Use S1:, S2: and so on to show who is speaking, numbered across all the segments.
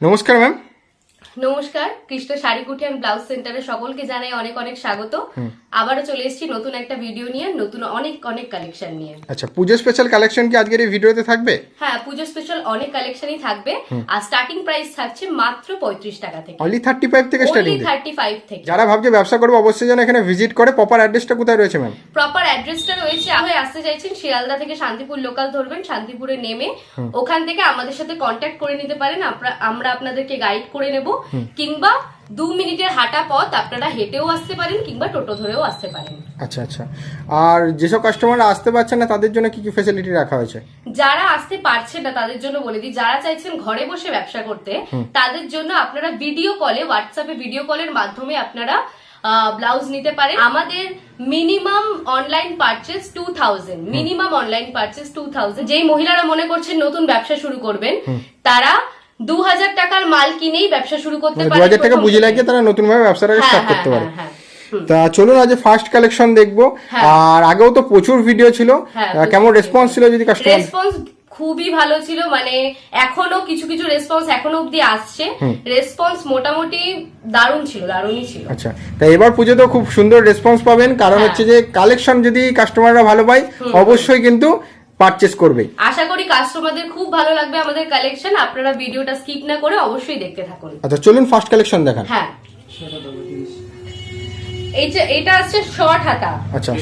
S1: নমস্কার ম্যাম
S2: নমস্কার। কৃষ্ণ শাড়ি কুঠি অ্যান্ড ব্লাউজ সেন্টারে সকলকে জানাই অনেক অনেক স্বাগত। আবারও চলে এসেছি নতুন একটা ভিডিও নিয়ে নতুন অনেক অনেক কালেকশন নিয়ে।
S1: আচ্ছা পুজো স্পেশাল কালেকশন কি আজকের এই ভিডিওতে থাকবে?
S2: হ্যাঁ পুজো স্পেশাল অনেক কালেকশনই থাকবে। আর স্টার্টিং প্রাইস থাকছে মাত্র পঁয়ত্রিশ টাকা থেকে।
S1: অনলি থার্টি ফাইভ থেকে স্টার্টিং
S2: অনলি থার্টি ফাইভ থেকে।
S1: যারা ভাবছে ব্যবসা করবে অবশ্যই যেন এখানে ভিজিট করে। প্রপার অ্যাড্রেসটা কোথায় রয়েছে ম্যাম
S2: প্রপার অ্যাড্রেসটা রয়েছে আপনি আসতে চাইছেন শিয়ালদা থেকে শান্তিপুর লোকাল ধরবেন শান্তিপুরে নেমে ওখান থেকে আমাদের সাথে কন্ট্যাক্ট করে নিতে পারেন। আমরা আপনাদেরকে গাইড করে নেব। কিংবা দু মিনিটের হাঁটা পথ আপনারা হেঁটেও আসতে পারেন কিংবা টোটো ধরেও আসতে পারেন।
S1: আচ্ছা আচ্ছা। আর যেসব কাস্টমাররা আসতে পারছেন না তাদের জন্য কি কি ফেসিলিটি রাখা হয়েছে?
S2: যারা আসতে পারছেন না তাদের জন্য বলে দিই যারা চাইছেন ঘরে বসে ব্যবসা করতে তাদের জন্য আপনারা ভিডিও কলে হোয়াটসঅ্যাপে ভিডিও কলের মাধ্যমে আপনারা ব্লাউজ নিতে পারেন। আমাদের minimum online purchase two thousand minimum online purchase two thousand যেই মহিলারা মনে করছেন নতুন ব্যবসা শুরু করবেন তারা দু হাজার টাকার মাল কিনেই ব্যবসা শুরু করতে
S1: মানে দু হাজার টাকা বুঝে লাগিয়ে তারা নতুনভাবে ব্যবসাটাকে
S2: হ্যাঁ,
S1: স্টার্ট
S2: হ্যাঁ,
S1: করতে পারে।
S2: হ্যাঁ, হ্যাঁ।
S1: তা চলুন আজ ফার্স্ট কালেকশন দেখব
S2: হ্যাঁ।
S1: আর আগেও তো প্রচুর ভিডিও ছিল।
S2: হ্যাঁ,
S1: কেমন রেসপন্স ছিল যদি কাস্টমার
S2: রেসপন্স খুবই ভালো ছিল মানে এখনও কিছু কিছু রেসপন্স এখনও অব্দি আসছে। রেসপন্স মোটামুটি দারুণ ছিল দারুণই ছিল।
S1: আচ্ছা তা এবার পুজোতে খুব সুন্দর রেসপন্স পাবেন। কারণ
S2: হ্যাঁ।
S1: হচ্ছে যে কালেকশন যদি কাস্টমাররা ভালো পায় অবশ্যই কিন্তু পারচেস করবে।
S2: আশা করি কাস্টমারদের খুব ভালো লাগবে আমাদের কালেকশন আপনারা ভিডিওটা স্কিপ না করে অবশ্যই দেখতে থাকুন।
S1: আচ্ছা চলুন ফার্স্ট কালেকশন দেখান।
S2: হ্যাঁ। এইটা এটা আসছে শর্ট হাতা।
S1: আচ্ছা।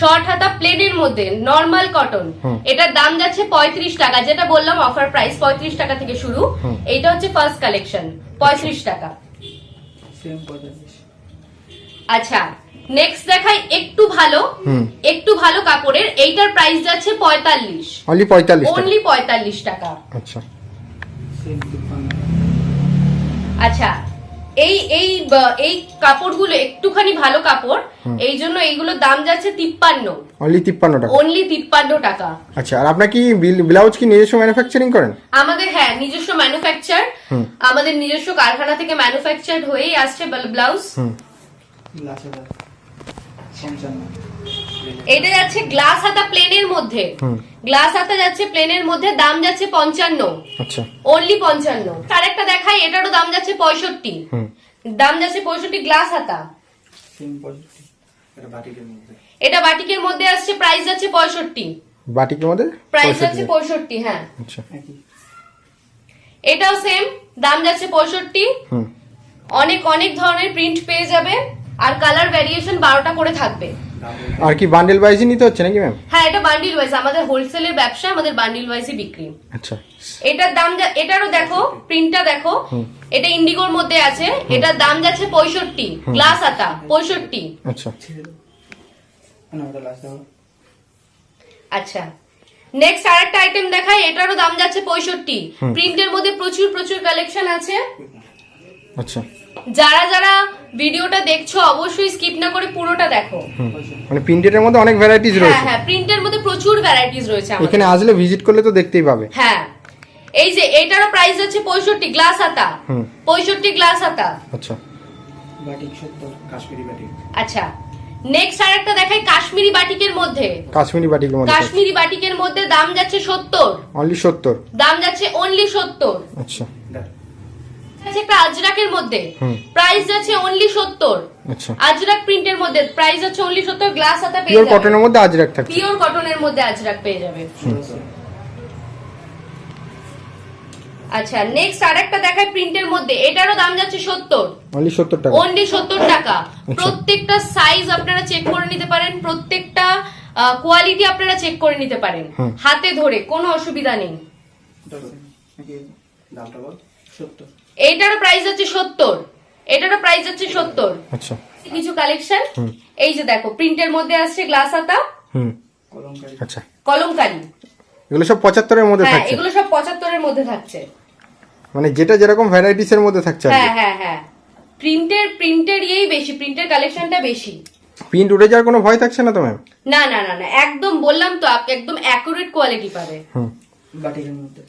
S2: শর্ট হাতা প্লেনের মধ্যে নর্মাল কটন এটার দাম যাচ্ছে পঁয়ত্রিশ টাকা যেটা বললাম অফার প্রাইস পঁয়ত্রিশ টাকা থেকে শুরু। এইটা হচ্ছে ফার্স্ট কালেকশন পঁয়ত্রিশ টাকা। আচ্ছা। নেক্সট দেখাই একটু ভালো
S1: হুম।
S2: একটু ভালো কাপড়ের এইটার প্রাইস যাচ্ছে পঁয়তাল্লিশ।
S1: অনলি পঁয়তাল্লিশ
S2: অনলি পঁয়তাল্লিশ টাকা।
S1: আচ্ছা।
S2: আচ্ছা এই এই এই কাপড়গুলো একটুখানি ভালো কাপড় এই জন্য এইগুলোর দাম যাচ্ছে তিপ্পান্ন।
S1: অনলি তিপ্পান্ন টাকা।
S2: অনলি তিপ্পান্ন টাকা।
S1: আচ্ছা আর আপনার কি বিল- ব্লাউজ কি নিজস্ব ম্যানুফ্যাকচারিং করেন?
S2: আমাদের হ্যাঁ নিজস্ব ম্যানুফ্যাকচার আমাদের নিজস্ব কারখানা থেকে ম্যানুফ্যাকচার হয়েই আসছে ব্লা- ব্লাউজ
S1: হুম
S3: গ্লাস হাজার পঞ্চান্ন
S2: এটা যাচ্ছে গ্লাস হাতা প্লেনের মধ্যে। গ্লাস হাতা যাচ্ছে প্লেনের মধ্যে দাম যাচ্ছে পঞ্চান্ন।
S1: আচ্ছা।
S2: অনলি পঞ্চান্ন। তার একটা দেখাই এটারও দাম যাচ্ছে পঁয়ষট্টি। দাম যাচ্ছে পঁয়ষট্টি গ্লাস হাতা।
S3: এটা বাটিকের মধ্যে।
S2: এটা বাটিকের মধ্যে আসছে প্রাইস যাচ্ছে পঁয়ষট্টি।
S1: বাটিকের মধ্যে?
S2: প্রাইস যাচ্ছে পঁয়ষট্টি হ্যাঁ।
S1: আচ্ছা।
S2: এটাও সেম দাম যাচ্ছে পঁয়ষট্টি। অনেক অনেক ধরনের প্রিন্ট পেয়ে যাবে। আর কালার ভ্যারিয়েশন বারোটা করে থাকবে।
S1: আর কি বান্ডেল ওয়াইজই নিতে হচ্ছে নাকি ম্যাম
S2: হ্যাঁ এটা বান্ডিল ওয়াইজ আমাদের হোলসেলের ব্যবসা আমাদের বান্ডিল ওয়াইজই বিক্রি।
S1: আচ্ছা।
S2: এটার দাম যা- এটারও দেখো প্রিন্টটা দেখো এটা ইন্ডিগোর মধ্যে আছে এটার দাম যাচ্ছে পঁয়ষট্টি গ্লাস আতা পঁয়ষট্টি।
S1: আচ্ছা।
S2: আচ্ছা। নেক্সট আরেকটা আইটেম দেখাই এটারও দাম যাচ্ছে পঁয়ষট্টি। প্রিন্টের মধ্যে প্রচুর প্রচুর কালেকশন আছে।
S1: আচ্ছা।
S2: যারা যারা ভিডিওটা দেখছ অবশ্যই স্কিপ না করে পুরোটা দেখো।
S1: মানে প্রিন্টের মধ্যে অনেক ভ্যারাইটিস
S2: হ্যাঁ
S1: রয়েছে।
S2: হ্যাঁ প্রিন্টের মধ্যে প্রচুর ভ্যারাইটিস রয়েছে আমাদের।
S1: এখানে আসলে ভিজিট করলে তো দেখতেই পাবে।
S2: হ্যাঁ। এই যে এটারও প্রাইস আছে পঁয়ষট্টি গ্লাস হাতা
S1: হুম।
S2: পঁয়ষট্টি গ্লাস হাতা
S1: আচ্ছা।
S3: বাটিক সত্তর কাশ্মীরি বাটিক
S2: আচ্ছা। নেক্সট আরেকটা দেখাই কাশ্মীরি বাটিকের মধ্যে।
S1: কাশ্মীরি বাটিকের মধ্যে
S2: কাশ্মীরি বাটিকের মধ্যে দাম যাচ্ছে সত্তর।
S1: অনলি সত্তর।
S2: দাম যাচ্ছে অনলি সত্তর।
S1: আচ্ছা।
S3: দেখ
S2: আছে একটা আজরাকের মধ্যে। প্রাইস আছে অনলি 70
S1: আচ্ছা।
S2: আজরাক প্রিন্টের মধ্যে। প্রাইস আছে অনলি 70 গ্লাস পেয়ে যাবে।
S1: পিওর কটনের মধ্যে আজরাক থাকবে
S2: পিওর কটনের মধ্যে আজরাক পেয়ে যাবে। আচ্ছা নেক্সট আরেকটা প্রিন্টের মধ্যে। এটারও দাম যাচ্ছে 70
S1: অনলি 70 টাকা।
S2: অনলি 70 টাকা। আচ্ছা। প্রত্যেকটা সাইজ আপনারা চেক করে নিতে পারেন। প্রত্যেকটা কোয়ালিটি আপনারা চেক করে নিতে পারেন। হাতে ধরে কোনো অসুবিধা নেই।
S3: দামটা বল। 70
S2: এইটার প্রাইস হচ্ছে সত্তর। এটার প্রাইস হচ্ছে সত্তর।
S1: আচ্ছা।
S2: কিছু কালেকশন এই যে দেখো প্রিন্টের মধ্যে আসছে গ্লাস আতা
S1: হুম। আচ্ছা।
S2: কলমকারি।
S1: এগুলো সব পঁচাত্তরের মধ্যে
S2: হ্যাঁ,
S1: থাকছে?
S2: এগুলো সব পঁচাত্তরের মধ্যে থাকছে।
S1: মানে যেটা যেরকম ভ্যারাইটিস এর মধ্যে থাকছে
S2: হ্যাঁ হ্যাঁ হ্যাঁ। প্রিন্টের প্রিন্টের ইয়েই বেশি প্রিন্টের কালেকশনটা বেশি।
S1: প্রিন্ট উড়ে যাওয়ার কোনো ভয় থাকছে না তো ম্যাম
S2: না না না না একদম বললাম তো আপনি একদম অ্যাকুরেট কোয়ালিটি পাবে।
S1: হুম।
S3: বাটিকের মধ্যে।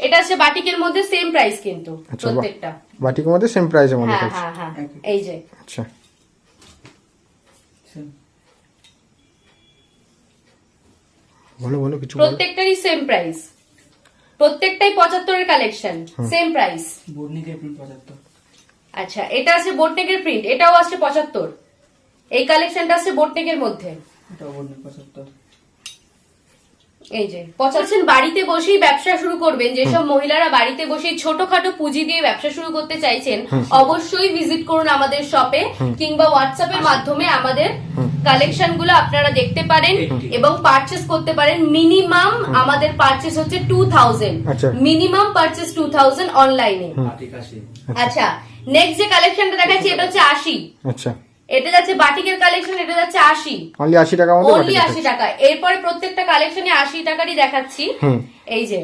S2: এটা হচ্ছে বাটিকের মধ্যে সেম প্রাইস কিন্তু
S1: আচ্ছা
S2: প্রত্যেকটা।
S1: বাটিকের মধ্যে সেম প্রাইসের মধ্যে
S2: হ্যাঁ হ্যাঁ হ্যাঁ এই যে।
S1: আচ্ছা। বলো বলো কিছু
S2: প্রত্যেকটারই সেম প্রাইস প্রত্যেকটাই পঁচাত্তরের কালেকশন সেম প্রাইস
S3: বর্ণিকের প্রিন্ট পঁচাত্তর।
S2: আচ্ছা এটা আছে বোটনেকের প্রিন্ট এটাও আছে পঁচাত্তর। এই কালেকশনটা আছে বোটনেকের মধ্যে।
S3: এটাও বর্ণিক পঁচাত্তর।
S2: এই যে পঁচাচ্ছেন বাড়িতে বসেই ব্যবসা শুরু করবেন যেসব মহিলারা বাড়িতে বসেই ছোটখাটো পুঁজি দিয়ে ব্যবসা শুরু করতে চাইছেন অবশ্যই ভিজিট করুন আমাদের শপে কিংবা হোয়াটসঅ্যাপের মাধ্যমে আমাদের কালেকশনগুলো আপনারা দেখতে পারেন এবং পারচেস করতে পারেন। মিনিমাম আমাদের পারচেস হচ্ছে টু থাউজেন্ড
S1: আচ্ছা।
S2: মিনিমাম পারচেস টু থাউজেন্ড অনলাইনে আচ্ছা নেক্সট যে কালেকশনটা দেখাচ্ছি এটা হচ্ছে আশি।
S1: আচ্ছা।
S2: এটা যাচ্ছে বাটিকের কালেকশন এটা যাচ্ছে আশি।
S1: অনলি আশি টাকা
S2: অনলি আশি টাকা। এরপরে প্রত্যেকটা কালেকশনে আশি টাকারই দেখাচ্ছি। এই যে।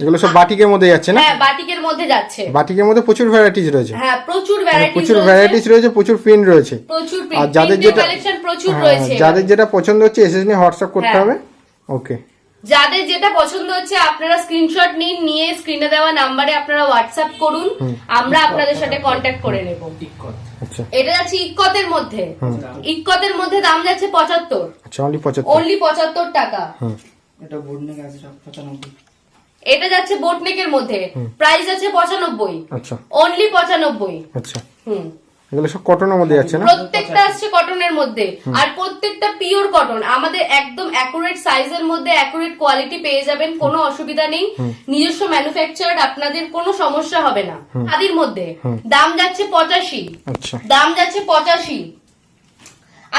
S1: এগুলো সব বাটিকের মধ্যে যাচ্ছে না?
S2: হ্যাঁ বাটিকের মধ্যে যাচ্ছে।
S1: বাটিকের মধ্যে প্রচুর ভ্যারাইটিস রয়েছে।
S2: হ্যাঁ প্রচুর
S1: মানে
S2: ভ্যারাইটি
S1: প্রচুর ভ্যারাইটিস রয়েছে প্রচুর প্রিন্ট রয়েছে।
S2: প্রচুর
S1: আর যাদের যেটা
S2: কালেকশন প্রচুর
S1: হ্যাঁ,
S2: রয়েছে
S1: যাদের যেটা পছন্দ হচ্ছে এসএস নিয়ে হোয়াটসঅ্যাপ করতে
S2: হ্যাঁ।
S1: হবে। ওকে
S2: যাদের যেটা পছন্দ হচ্ছে আপনারা স্ক্রিনশট নিন নিয়ে স্ক্রিনে দেওয়া নাম্বারে আপনারা হোয়াটসঅ্যাপ করুন। আমরা আপনাদের সাথে কন্ট্যাক্ট করে নেব।
S1: আচ্ছা
S2: এটা যাচ্ছে ইক্কতের মধ্যে। ইক্কতের মধ্যে দাম যাচ্ছে পঁচাত্তর।
S1: আচ্ছা অনলি পঁচাত্তর।
S2: অনলি পঁচাত্তর টাকা।
S3: এটা বোটনেক আছে পঁচানব্বই।
S2: এটা যাচ্ছে বোটনেকের মধ্যে। প্রাইস আছে পঁচানব্বই।
S1: আচ্ছা।
S2: অনলি পঁচানব্বই।
S1: আচ্ছা।
S2: হুম।
S1: এগুলো সব কটনের মধ্যে আছে না?
S2: প্রত্যেকটা আসছে কটনের মধ্যে। আর প্রত্যেকটা পিওর কটন আমাদের একদম অ্যাকুরেট সাইজের মধ্যে অ্যাকুরেট কোয়ালিটি পেয়ে যাবেন কোনো অসুবিধা নেই। নিজস্ব ম্যানুফ্যাকচার আপনাদের কোনো সমস্যা হবে না। আদির মধ্যে। দাম যাচ্ছে পঁচাশি।
S1: আচ্ছা।
S2: দাম যাচ্ছে পঁচাশি।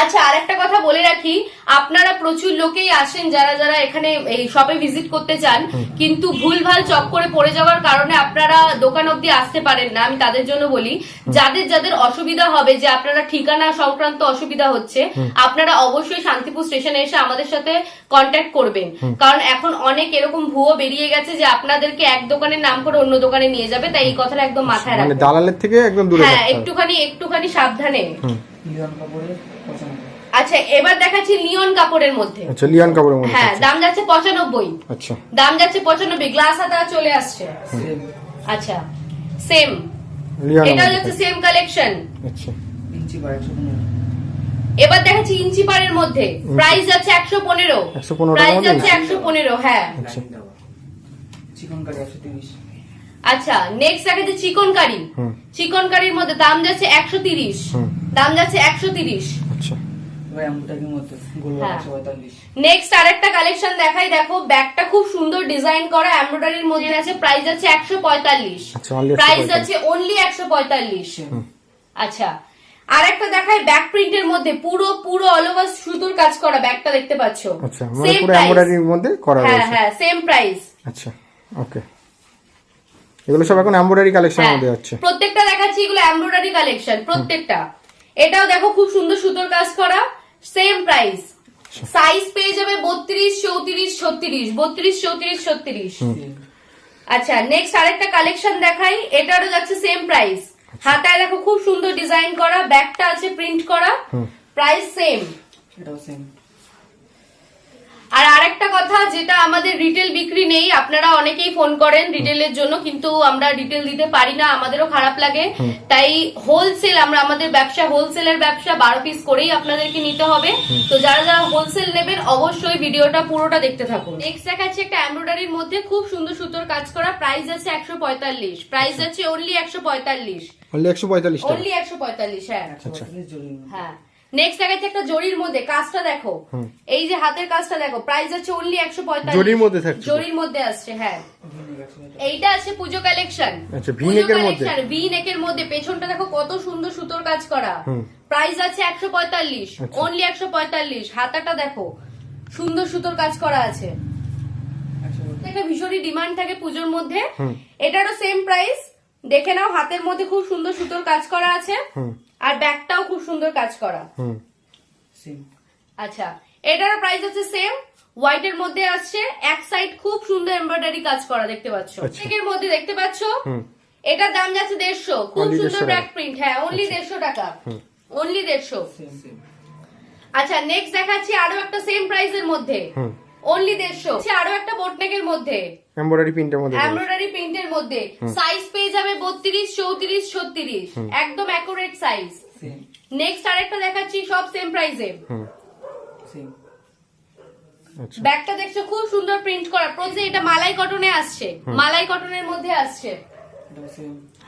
S2: আচ্ছা আর একটা কথা বলে রাখি আপনারা প্রচুর লোকেই আসেন যারা যারা এখানে এই শপে ভিজিট করতে চান কিন্তু ভুলভাল চক্করে পড়ে যাওয়ার কারণে আপনারা দোকান অব্দি আসতে পারেন না আমি তাদের জন্য বলি। যাদের যাদের অসুবিধা হবে যে আপনারা ঠিকানা সংক্রান্ত অসুবিধা হচ্ছে আপনারা অবশ্যই শান্তিপুর স্টেশনে এসে আমাদের সাথে কন্ট্যাক্ট করবেন। কারণ এখন অনেক এরকম ভুয়ো বেরিয়ে গেছে যে আপনাদেরকে এক দোকানের নাম করে অন্য দোকানে নিয়ে যাবে তাই এই কথাটা একদম মাথায়
S1: মানে
S2: রাখবেন।
S1: দালালের থেকে একদম দূরে
S2: হ্যাঁ একটুখানি একটুখানি সাবধানে।
S3: লিওন কাপড়ের পঁচানব্বই
S2: আচ্ছা এবার দেখাচ্ছি লিওন কাপড়ের মধ্যে।
S1: আচ্ছা লিয়ান কাপড়ের মধ্যে
S2: হ্যাঁ দাম যাচ্ছে পঁচানব্বই।
S1: আচ্ছা।
S2: দাম যাচ্ছে পঁচানব্বই গ্লাস হাতা চলে আসছে। আচ্ছা সেম এটা যাচ্ছে সেম কালেকশন
S1: আচ্ছা।
S3: ইঞ্চি বা
S2: এবার দেখাচ্ছি ইঞ্চি পারের মধ্যে। প্রাইস যাচ্ছে একশো পনেরো।
S1: 115
S2: প্রাইস যাচ্ছে
S1: ইঞ্চি?
S2: একশো পনেরো হ্যাঁ।
S1: আচ্ছা।
S3: চিকন কারি একশো তিরিশ।
S2: আচ্ছা নেক্সট দেখাচ্ছে চিকন কারি। চিকন কারির মধ্যে দাম যাচ্ছে একশো তিরিশ। দাম যাচ্ছে একশো তিরিশ।
S1: আচ্ছা।
S3: মধ্যে গোলগোল
S2: হ্যাঁ। নেক্সট আরেকটা কালেকশন দেখাই। দেখো ব্যাগটা খুব সুন্দর ডিজাইন করা এমব্রয়ডারির মধ্যে আছে প্রাইস আছে একশো পঁয়তাল্লিশ।
S1: আচ্ছা,
S2: প্রাইস আছে অনলি একশো পঁয়তাল্লিশ। আচ্ছা আরেকটা দেখাই ব্যাক প্রিন্টের মধ্যে। পুরো পুরো অল ওভার সুতোর কাজ করা ব্যাগটা দেখতে পাচ্ছ।
S1: আচ্ছা মানে
S2: সেম প্রাইস
S1: মধ্যে করা
S2: হ্যাঁ হ্যাঁ সেম প্রাইস
S1: আচ্ছা ওকে এগুলো সব এখন এমব্রয়ডারি কালেকশনের
S2: হ্যাঁ।
S1: মধ্যে যাচ্ছে
S2: প্রত্যেকটা দেখাচ্ছি এগুলো এমব্রয়ডারি কালেকশন প্রত্যেকটা। এটাও দেখো খুব সুন্দর সুতোর কাজ করা সেম প্রাইস। সাইজ পেয়ে যাবে বত্রিশ চৌত্রিশ ছত্রিশ বত্রিশ চৌত্রিশ ছত্রিশ। আচ্ছা নেক্সট আরেকটা কালেকশন দেখাই এটারও যাচ্ছে সেম প্রাইস হাতায় দেখো খুব সুন্দর ডিজাইন করা ব্যাগটা আছে প্রিন্ট করা। প্রাইস সেম
S3: এটাও সেম
S2: আর আরেকটা কথা যেটা আমাদের রিটেল বিক্রি নেই আপনারা অনেকেই ফোন করেন রিটেলের জন্য কিন্তু আমরা রিটেল দিতে পারি না আমাদেরও খারাপ লাগে। তাই হোলসেল আমরা আমাদের ব্যবসা হোলসেলের ব্যবসা বারো পিস করেই আপনাদেরকে নিতে হবে। তো যারা যারা হোলসেল নেবেন অবশ্যই ভিডিওটা পুরোটা দেখতে থাকুন। নেক্সট দেখাচ্ছি একটা এমব্রয়ডারির মধ্যে খুব সুন্দর সুন্দর কাজ করা প্রাইস আছে একশো পঁয়তাল্লিশ। প্রাইস আছে অনলি একশো পঁয়তাল্লিশ।
S1: অনলি একশো পঁয়তাল্লিশ টাকা।
S2: অনলি একশো পঁয়তাল্লিশ হ্যাঁ।
S3: জরির মধ্যে
S2: হ্যাঁ। নেক্সট দেখাচ্ছি একটা জরির মধ্যে কাজটা দেখো। এই যে হাতের কাজটা দেখো প্রাইস আছে অনলি একশো পঁয়তাল্লিশ।
S1: জরির মধ্যে থাকছে
S2: জরির মধ্যে আসছে হ্যাঁ। এইটা আছে পুজো কালেকশন
S1: আচ্ছা, এর মধ্যে?
S2: ভি নেকের মধ্যে। পেছনটা দেখো কত সুন্দর সুতোর কাজ করা। প্রাইস আছে একশো পঁয়তাল্লিশ।
S1: আচ্ছা।
S2: অনলি একশো পঁয়তাল্লিশ। হাতাটা দেখো সুন্দর সুতোর কাজ করা আছে। একটা ভীষণই ডিমান্ড থাকে পুজোর মধ্যে। এটারও সেম প্রাইস দেখে নাও হাতের মধ্যে খুব সুন্দর সুতোর কাজ করা আছে। আর ব্যাগটাও খুব সুন্দর কাজ করা।
S1: হুম।
S2: আচ্ছা এটার প্রাইস হচ্ছে সেম হোয়াইট এর মধ্যে আসছে এক সাইড খুব সুন্দর এমব্রয়ডারি কাজ করা দেখতে পাচ্ছ।
S1: আচ্ছা।
S2: এর মধ্যে দেখতে পাচ্ছ? এটার দাম যাচ্ছে দেড়শো। খুব সুন্দর
S1: 150
S2: ব্যাক প্রিন্ট হ্যাঁ অনলি দেড়শো টাকা। অনলি দেড়শো। আচ্ছা নেক্সট দেখাচ্ছি আরও একটা সেম প্রাইসের মধ্যে।
S1: হুম।
S2: অনলি দেড়শো। আরও একটা বোটনেকের মধ্যে।
S1: এমব্রয়ডারি প্রিন্টের মধ্যে
S2: এমব্রয়ডারি প্রিন্টের মধ্যে। সাইজ পেয়ে যাবে বত্রিশ চৌত্রিশ ছত্রিশ। একদম অ্যাকুরেট সাইজ নেক্সট আরেকটা দেখাচ্ছি সব সেম প্রাইসে
S1: হুম।
S3: সেম
S1: আচ্ছা।
S2: ব্যাগটা দেখছ খুব সুন্দর প্রিন্ট করা। এটা মালাই কটনে আসছে। মালাই কটনের মধ্যে আসছে।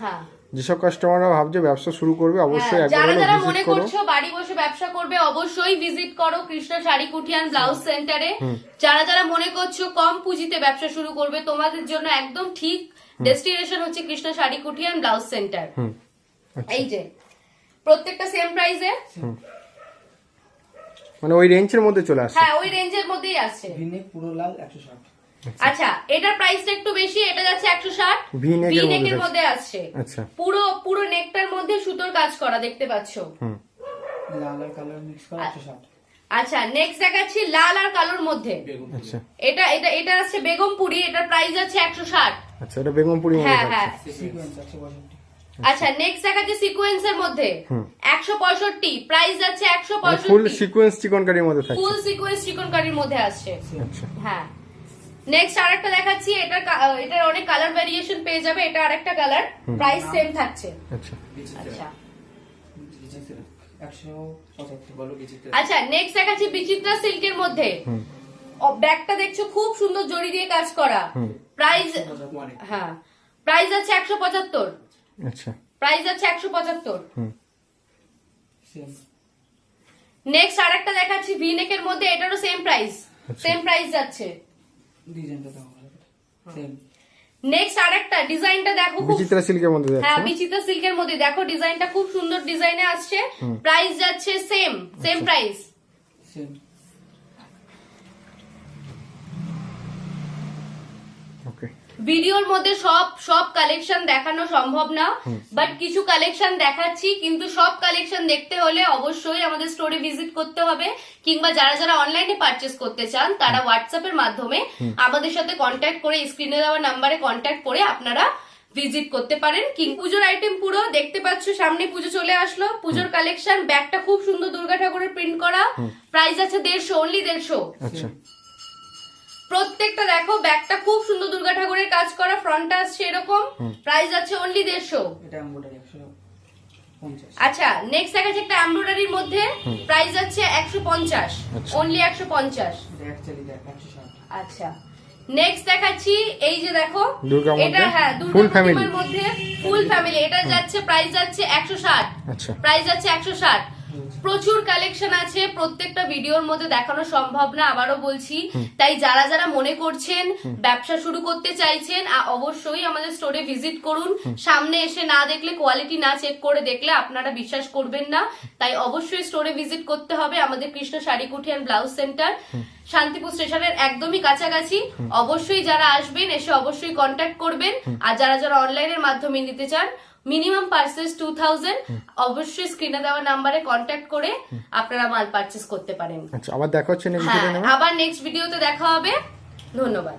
S2: হ্যাঁ।
S1: যেসব কাস্টমাররা ভাবছে ব্যবসা শুরু করবে অবশ্যই
S2: হ্যাঁ,
S1: একবার
S2: যারা যারা মনে করছ বাড়ি বসে ব্যবসা করবে অবশ্যই ভিজিট করো কৃষ্ণ শাড়ি কুঠিয়ান ব্লাউজ সেন্টারে যারা যারা মনে করছ কম পুঁজিতে ব্যবসা শুরু করবে তোমাদের জন্য একদম ঠিক ডেস্টিনেশন হচ্ছে কৃষ্ণ শাড়ি কুঠিয়ান ব্লাউজ সেন্টার
S1: আচ্ছা।
S2: এই যে প্রত্যেকটা সেম প্রাইসে
S1: মানে ওই রেঞ্জের মধ্যে চলে আসে
S2: হ্যাঁ ওই রেঞ্জের মধ্যেই আসছে।
S3: ভিনেক পুরো লাল একশো ষাট।
S2: আচ্ছা। এটার প্রাইসটা একটু বেশি এটা যাচ্ছে একশো ষাট।
S1: মধ্যে
S2: নেকের মধ্যে আসছে।
S1: আচ্ছা।
S2: পুরো পুরো নেকটার মধ্যে সুতোর কাজ করা দেখতে পাচ্ছো।
S1: হুম।
S3: লাল আর কালার মিক্স করা একশো ষাট।
S2: আচ্ছা নেক্সট দেখাচ্ছি লাল আর কালোর মধ্যে।
S1: আচ্ছা।
S2: এটা এটা এটা আছে বেগমপুরি এটার প্রাইস আছে একশো ষাট।
S1: আচ্ছা এটা বেগমপুরি
S2: হ্যাঁ হ্যাঁ।
S3: পঁয়ষট্টি।
S2: আচ্ছা নেক্সট দেখাচ্ছে সিকোয়েন্সের মধ্যে।
S1: হুম।
S2: একশো পঁয়ষট্টি প্রাইস যাচ্ছে একশো
S1: মানে ফুল
S2: পঁয়ষট্টি
S1: সিকোয়েন্স চিকনকারির মধ্যে
S2: ফুল সিকোয়েন্স চিকনকারির মধ্যে আসছে।
S1: আচ্ছা।
S2: হ্যাঁ। নেক্সট আরেকটা দেখাচ্ছি এটার কা- এটার অনেক কালার ভ্যারিয়েশন পেয়ে যাবে এটা আরেকটা কালার প্রাইস সেম থাকছে।
S1: আচ্ছা।
S2: আচ্ছা। আচ্ছা নেক্সট দেখাচ্ছি বিচিত্রা সিল্কের মধ্যে। ব্যাগটা দেখছ খুব সুন্দর জড়ি দিয়ে কাজ করা। প্রাইস হ্যাঁ। প্রাইস আছে একশো পঁচাত্তর।
S1: আচ্ছা।
S2: প্রাইস আছে একশো পঁচাত্তর। নেক্সট আরেকটা দেখাচ্ছি ভি নেকের মধ্যে এটারও সেম প্রাইস। সেম প্রাইস যাচ্ছে।
S3: ডিজাইনটা দাও সেম
S2: নেক্সট আরেকটা ডিজাইনটা দেখো খুব
S1: বিচিত্রা সিল্কের মধ্যে
S2: হ্যাঁ বিচিত্র সিল্কের মধ্যে। দেখো ডিজাইনটা খুব সুন্দর ডিজাইনে আসছে। প্রাইস যাচ্ছে same same. Price
S3: same
S1: okay
S2: ভিডিওর মধ্যে সব সব কালেকশন দেখানো সম্ভব না বাট কিছু কালেকশন দেখাচ্ছি কিন্তু সব কালেকশন দেখতে হলে অবশ্যই আমাদের স্টোরে ভিজিট করতে হবে কিংবা যারা যারা অনলাইনে পারচেস করতে চান তারা হোয়াটসঅ্যাপের মাধ্যমে আমাদের সাথে কন্ট্যাক্ট করে স্ক্রিনে দেওয়া নাম্বারে কন্ট্যাক্ট করে আপনারা ভিজিট করতে পারেন। কিং পুজোর আইটেম পুরো দেখতে পাচ্ছ সামনে পুজো চলে আসলো। পুজোর কালেকশন ব্যাগটা খুব সুন্দর দুর্গা ঠাকুরের প্রিন্ট করা। প্রাইস আছে দেড়শো অনলি দেড়শো।
S1: আচ্ছা।
S2: প্রত্যেকটা দেখো ব্যাগটা খুব সুন্দর দুর্গা ঠাকুরের কাজ করা ফ্রন্টটা আসছে এরকম প্রাইস আছে অনলি দেড়শো।
S3: পঞ্চাশ।
S2: আচ্ছা নেক্সট দেখাচ্ছে একটা এমব্রয়ডারির মধ্যে প্রাইস আছে একশো পঞ্চাশ
S1: আচ্ছা।
S2: অনলি একশো পঞ্চাশ।
S3: দেখ একশো ষাট।
S2: আচ্ছা নেক্সট দেখাচ্ছি এই যে দেখো এটা হ্যাঁ দুর্গা
S1: Full
S2: মধ্যে ফুল ফ্যামিলি এটা যাচ্ছে প্রাইস যাচ্ছে একশো ষাট।
S1: আচ্ছা।
S2: প্রাইস যাচ্ছে একশো ষাট। প্রচুর কালেকশন আছে প্রত্যেকটা ভিডিওর মধ্যে দেখানো সম্ভব না আবারও বলছি। তাই যারা যারা মনে করছেন ব্যবসা শুরু করতে চাইছেন আ- অবশ্যই আমাদের স্টোরে ভিজিট করুন। সামনে এসে না দেখলে কোয়ালিটি না চেক করে দেখলে আপনারা বিশ্বাস করবেন না। তাই অবশ্যই স্টোরে ভিজিট করতে হবে। আমাদের কৃষ্ণ শাড়ি কুঠি অ্যান্ড ব্লাউজ সেন্টার শান্তিপুর স্টেশনের একদমই কাছাকাছি। অবশ্যই যারা আসবেন এসে অবশ্যই কন্ট্যাক্ট করবেন। আর যারা যারা অনলাইনের মাধ্যমে নিতে চান মিনিমাম পার্সেস টু থাউজেন্ড অবশ্যই স্ক্রিনে দেওয়া নাম্বারে কন্ট্যাক্ট করে আপনারা মাল পারচেস করতে পারেন।
S1: আচ্ছা আবার দেখা হচ্ছে
S2: হ্যাঁ আবার নেক্সট ভিডিওতে দেখা হবে। ধন্যবাদ।